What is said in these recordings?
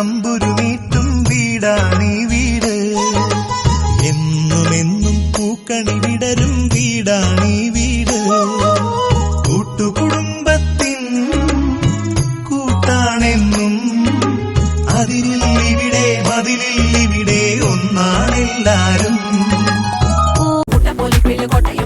തമ്പുരുമീട്ടും വീടാണീ വീട്. എന്നും എന്നും പൂക്കണി വിടരും വീടാണീ വീട്. കൂട്ടുകുടുംബത്തിൻ കൂട്ടാണെന്നും അതിരിൽ ഇവിടെ മതിലിൽ ഇവിടെ ഒന്നാണെല്ലാരും കുട്ടപ്പൊലിപ്പിൽ കോട്ടയം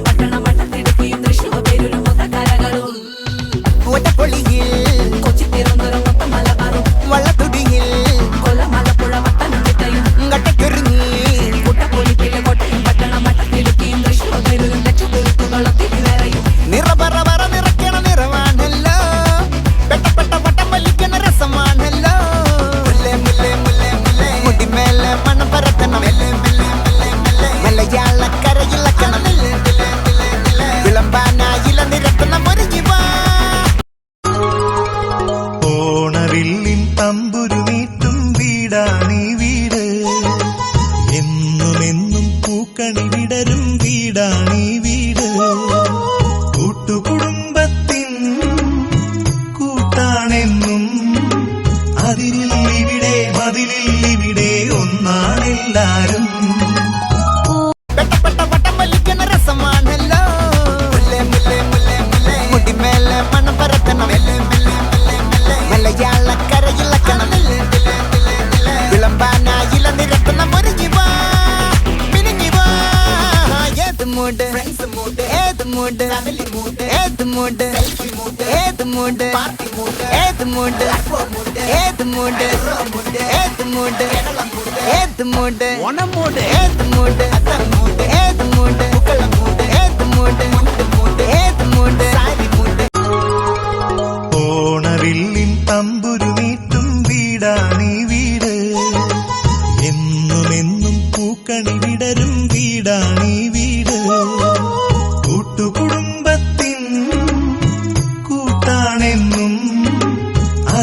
പൂക്കണി വിടരും വീടാണീ വീട്. കൂട്ടുകുടുംബത്തിൻ കൂട്ടാണെന്നും അതിരിൽ ഇവിടെ മതിലിൽ ഇവിടെ ഒന്നാണെല്ലാരും. മൂഡ് ഫ്രണ്ട്സ് മൂഡ് ഏത് മൂഡ് ഫാമിലി മൂഡ് ഏത് മൂഡ് സെൽഫി മൂഡ് ഏത് മൂഡ് പാർട്ടി മൂഡ് ഏത് മൂഡ് ഏത് മൂഡ് ഏത് മൂഡ് ഏത് മൂഡ് ഓണം മൂഡ് ഏത് മൂഡ് അത്തം മൂഡ് ഏത് മൂഡ് പൂക്കളം മൂഡ് ഏത് മൂഡ് മുണ്ട് മൂഡ് ഏത് മൂഡ് സാരി മൂഡ് ഓണവില്ലിൻ തമ്പുരുമീട്ടും വീടാണീ വീട് എന്നുമെന്നും പൂക്കണി വിടരും വീടാണീ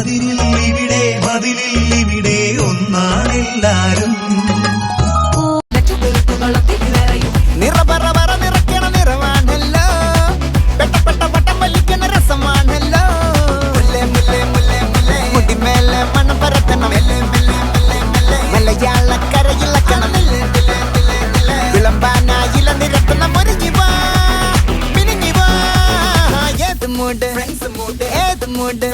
ഒരുങ്ങി ഇവിടെ മതിലിൽ ഇവിടെ ഒന്നാണെല്ലാരും. മൂഡ് ഫ്രണ്ട്സ് മൂഡ് ഏത് മൂഡ്